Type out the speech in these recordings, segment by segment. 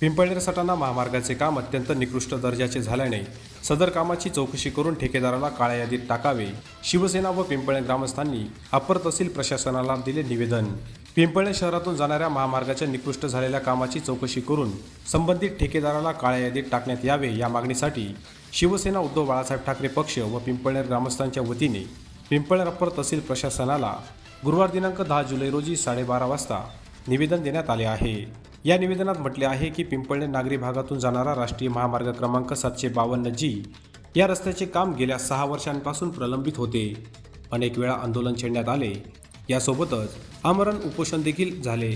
पिंपळनेर सटाणा महामार्गाचे काम अत्यंत निकृष्ट दर्जाचे झाल्याने सदर कामाची चौकशी करून ठेकेदाराला काळ्या यादीत टाकावे. शिवसेना व पिंपळणे ग्रामस्थांनी अप्पर तहसील प्रशासनाला दिले निवेदन. पिंपळे शहरातून जाणाऱ्या महामार्गाच्या निकृष्ट झालेल्या कामाची चौकशी करून संबंधित ठेकेदाराला काळ्या यादीत टाकण्यात यावे या मागणीसाठी शिवसेना उद्धव बाळासाहेब ठाकरे पक्ष व पिंपळनेर ग्रामस्थांच्या वतीने पिंपळनेर अप्पर तहसील प्रशासनाला गुरुवार दिनांक दहा जुलै रोजी साडेबारा वाजता निवेदन देण्यात आले आहे. या निवेदनात म्हटले आहे की पिंपळणे नागरी भागातून जाणारा राष्ट्रीय महामार्ग क्रमांक सातशे बावन्न जी या रस्त्याचे काम गेल्या सहा वर्षांपासून प्रलंबित होते. अनेक वेळा आंदोलन छेडण्यात आले. यासोबतच आमरण उपोषण देखील झाले.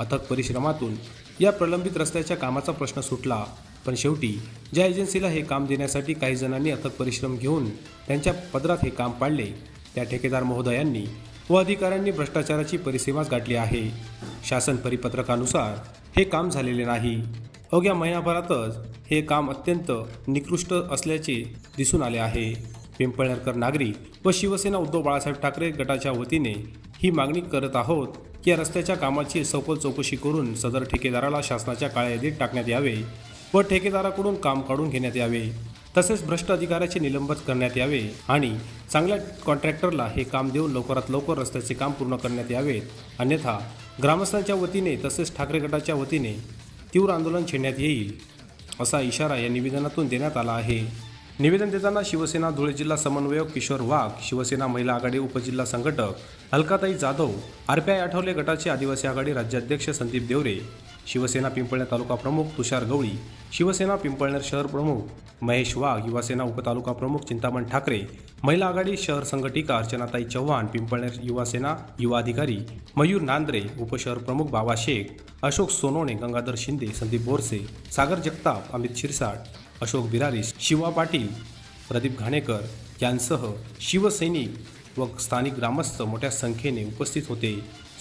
अथक परिश्रमातून या प्रलंबित रस्त्याच्या कामाचा प्रश्न सुटला. पण शेवटी ज्या एजन्सीला हे काम देण्यासाठी काही जणांनी अथक परिश्रम घेऊन त्यांच्या पदरात हे काम पाडले त्या ठेकेदार महोदयांनी व अधिकाऱ्यांनी भ्रष्टाचाराची परिसीमाच गाठली आहे. शासन परिपत्रकानुसार हे काम झालेले नाही. अवघ्या महिनाभरातच हे काम अत्यंत निकृष्ट असल्याचे दिसून आले आहे. पिंपळनेरकर नागरिक व शिवसेना उद्धव बाळासाहेब ठाकरे गटाच्या वतीने ही मागणी करत आहोत की या रस्त्याच्या कामाची सखोल चौकशी करून सदर ठेकेदाराला शासनाच्या काळ्या यादीत टाकण्यात यावे व ठेकेदाराकडून काम काढून घेण्यात यावे. तसेच भ्रष्ट अधिकाऱ्याचे निलंबन करण्यात यावे आणि चांगल्या कॉन्ट्रॅक्टरला हे काम देऊन लवकरात लवकर रस्त्याचे काम पूर्ण करण्यात यावेत. अन्यथा ग्रामस्थांच्या वतीने तसेच ठाकरे गटाच्या वतीने तीव्र आंदोलन छेडण्यात येईल असा इशारा या निवेदनातून देण्यात आला आहे. निवेदन देताना शिवसेना धुळे जिल्हा समन्वयक किशोर वाघ शिवसेना महिला आघाडी उपजिल्हा संघटक अलकाताई जाधव आरपीआय आठवले गटाचे आदिवासी आघाडी राज्याध्यक्ष संदीप देवरे शिवसेना पिंपळनेर तालुका प्रमुख तुषार गवळी शिवसेना पिंपळनेर शहर प्रमुख महेश वाघ युवासेना उपतालुका प्रमुख चिंतामण ठाकरे महिला आघाडी शहर संघटिका अर्चनाताई चव्हाण पिंपळनेर युवासेना युवा अधिकारी मयूर नांद्रे उपशहर प्रमुख बाबा शेख अशोक सोनोणे गंगाधर शिंदे संदीप बोरसे सागर जगताप अमित शिरसाट अशोक बिरारीस शिवा पाटील प्रदीप घाणेकर यांसह शिवसैनिक व स्थानिक ग्रामस्थ मोठ्या संख्येने उपस्थित होते.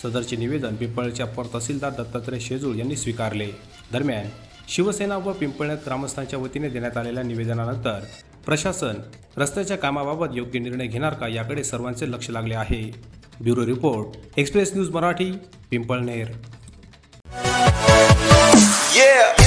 सदरचे निवेदन पिंपळच्या पर तहसीलदार दत्तात्रय शेजूळ यांनी स्वीकारले. दरम्यान शिवसेना व पिंपळण्यात ग्रामस्थांच्या वतीने देण्यात आलेल्या निवेदनानंतर प्रशासन रस्त्याच्या कामाबाबत योग्य निर्णय घेणार का याकडे सर्वांचे लक्ष लागले आहे. Bureau report express news Marathi Pimpalner. Yeah.